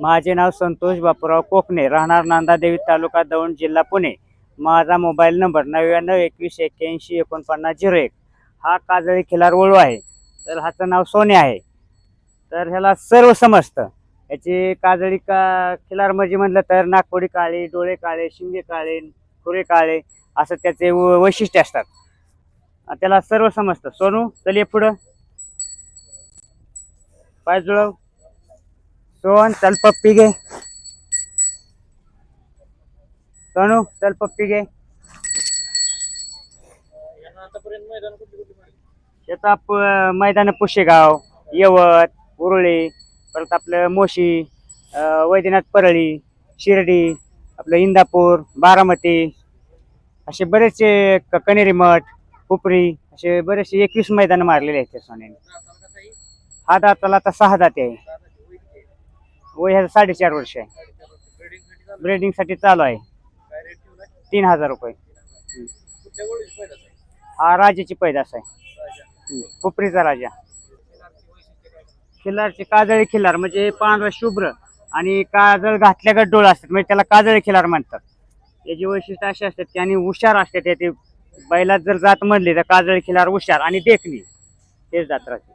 माझे नाव संतोष बापूराव कोकणे. राहणार नांदादेवी तालुका दौंड जिल्हा पुणे. माझा मोबाईल नंबर नव्याण्णव एकवीस एक्क्याऐंशी एकोणपन्नास झिरो एक. हा काजळी खिलार वळू आहे. तर ह्याचं नाव सोने आहे. तर ह्याला सर्व समजतं. याची काजळी का खिलार म्हणजे म्हटलं तर नागपुडी काळे डोळे काळे शिंगे काळे खुरे काळे असं त्याचे व- वैशिष्ट्य असतात. त्याला सर्व समजतं. सोनू चल ये पुढं. पाय जुळव. सोन चल पप्पी घे सोनू चल पप्पी घे याचा प- मैदान पुशेगाव यवत उरुळी परत आपलं मोशी वैद्यनाथ परळी शिर्डी आपलं इंदापूर बारामती असे बरेचसे क- कनेरी मठ उपरी असे बरेचसे एकवीस मैदान मारलेले आहेत त्या सोन्याने. हा दाताला आता सहा दाते आहे. वय ह्याचं साडेचार वर्ष आहे. ब्रेडिंगसाठी चालू आहे. तीन हजार रुपये. हा राजाची पैदास आहे. हम्म, राजा. खिल्लारचे काजळी खिल्लार म्हणजे पांढरा शुभ्र आणि काजळ घातल्यागत डोळ असतात. म्हणजे त्याला काजळी खिलार म्हणतात. याची वैशिष्ट्य अशी असतात की आणि हुशार असतात. ते ते बैलात जर जात म्हणली तर काजळी खिलार हुशार आणि देखणी. हेच जात राहते.